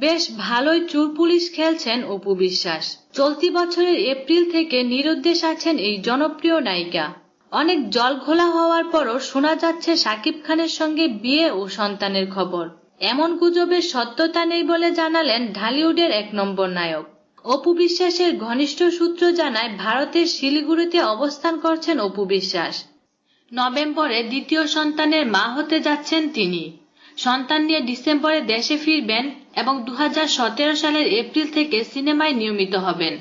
বেশ ভালোই চুর পুলিশ খেলছেন অপু বিশ্বাস। চলতি বছরের এপ্রিল থেকে নিরুদ্দেশ আছেন এই জনপ্রিয় নায়িকা। অনেক জল ঘোলা হওয়ার পরও শোনা যাচ্ছে শাকিব খানের সঙ্গে বিয়ে ও সন্তানের খবর। এমন গুজবের সত্যতা নেই বলে জানালেন ঢালিউডের এক নম্বর নায়ক। অপু বিশ্বাসের ঘনিষ্ঠ সূত্র জানায়, ভারতের শিলিগুড়িতে অবস্থান করছেন অপু বিশ্বাস। নভেম্বরে দ্বিতীয় সন্তানের মা হতে যাচ্ছেন তিনি। সন্তান নিয়ে ডিসেম্বরে দেশে ফিরবেন এবং দু হাজার সতেরো সালের এপ্রিল থেকে সিনেমায় নিয়মিত হবেন।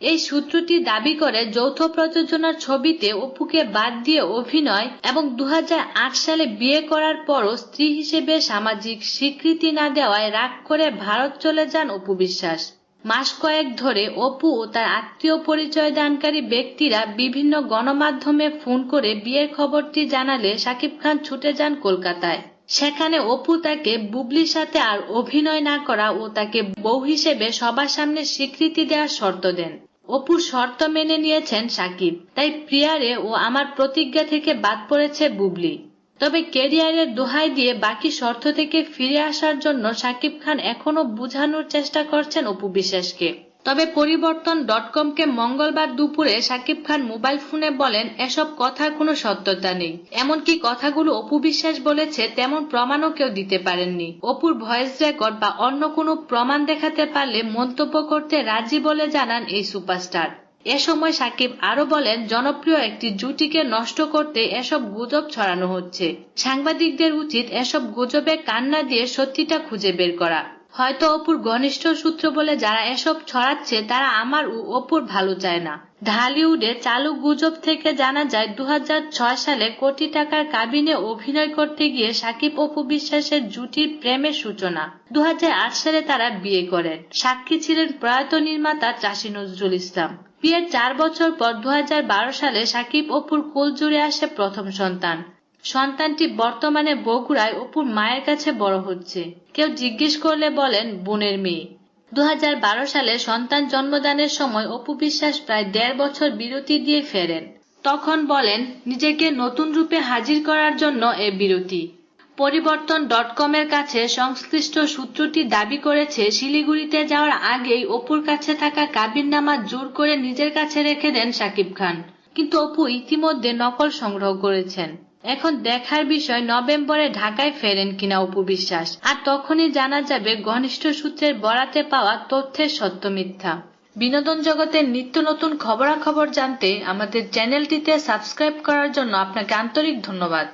এই সূত্রটি দাবি করে যৌথ প্রযোজনার ছবিতে অপুকে বাদ দিয়ে অভিনয় এবং দু হাজার আট সালে বিয়ে করার পরও স্ত্রী হিসেবে সামাজিক স্বীকৃতি না দেওয়ায় রাগ করে ভারত চলে যান অপু বিশ্বাস। মাস কয়েক ধরে অপু ও তার আত্মীয় পরিচয় দানকারী ব্যক্তিরা বিভিন্ন গণমাধ্যমে ফোন করে বিয়ের খবরটি জানালে শাকিব খান ছুটে যান কলকাতায়। সেখানে অপু তাকে বুবলির সাথে আর অভিনয় না করা ও তাকে বউ হিসেবে সবার সামনে স্বীকৃতি দেওয়ার শর্ত দেন। অপুর শর্ত মেনে নিয়েছেন সাকিব। তাই প্রিয়ারে ও আমার প্রতিজ্ঞা থেকে বাদ পড়েছে বুবলি। তবে কেরিয়ারের দোহাই দিয়ে বাকি শর্ত থেকে ফিরে আসার জন্য সাকিব খান এখনও বুঝানোর চেষ্টা করছেন অপু বিশ্বাসকে। তবে পরিবর্তন ডট কমকে মঙ্গলবার দুপুরে সাকিব খান মোবাইল ফোনে বলেন, এসব কথার কোনো সত্যতা নেই। এমনকি কথাগুলো অপু বিশ্বাস বলেছে, তেমন প্রমাণও কেউ দিতে পারেননি। অপুর ভয়েস রেকর্ড বা অন্য কোনো প্রমাণ দেখাতে পারলে মন্তব্য করতে রাজি বলে জানান এই সুপারস্টার। এ সময় সাকিব আরও বলেন, জনপ্রিয় একটি জুটিকে নষ্ট করতে এসব গুজব ছড়ানো হচ্ছে। সাংবাদিকদের উচিত এসব গুজবে কান্না দিয়ে সত্যিটা খুঁজে বের করা। হয়তো অপুর ঘনিষ্ঠ সূত্র বলে যারা এসব ছড়াচ্ছে, তারা আমার ও অপুর ভালো চায় না। ঢালিউডে চালু গুজব থেকে জানা যায় দু হাজার ছয় সালে কোটি টাকার কাবিনে অভিনয় করতে গিয়ে সাকিব অপু বিশ্বাসের জুটির প্রেমের সূচনা। দু হাজার আট সালে তারা বিয়ে করেন। সাক্ষী ছিলেন প্রয়াত নির্মাতা চাষী নজরুল ইসলাম। বিয়ের চার বছর পর দু হাজার বারো সালে সাকিব অপুর কোল জুড়ে আসে প্রথম সন্তান। সন্তানটি বর্তমানে বগুড়ায় অপুর মায়ের কাছে বড় হচ্ছে। কেউ জিজ্ঞেস করলে বলেন, বোনের মেয়ে। দু হাজার বারো সালে সন্তান জন্মদানের সময় অপু বিশ্বাস প্রায় দেড় বছর বিরতি দিয়ে ফেরেন। তখন বলেন, নিজেকে নতুন রূপে হাজির করার জন্য এ বিরতি। পরিবর্তন ডট কমের কাছে সংশ্লিষ্ট সূত্রটি দাবি করেছে, শিলিগুড়িতে যাওয়ার আগেই অপুর কাছে থাকা কাবিননামা জোর করে নিজের কাছে রেখে দেন সাকিব খান। কিন্তু অপু ইতিমধ্যে নকল সংগ্রহ করেছেন। এখন দেখার বিষয়, নভেম্বরে ঢাকায় ফেরেন কিনা অপু বিশ্বাস। আর তখনই জানা যাবে ঘনিষ্ঠ সূত্রের বরাতে পাওয়া তথ্যের সত্য মিথ্যা। বিনোদন জগতের নিত্য নতুন খবরাখবর জানতে আমাদের চ্যানেলটিতে সাবস্ক্রাইব করার জন্য আপনাকে আন্তরিক ধন্যবাদ।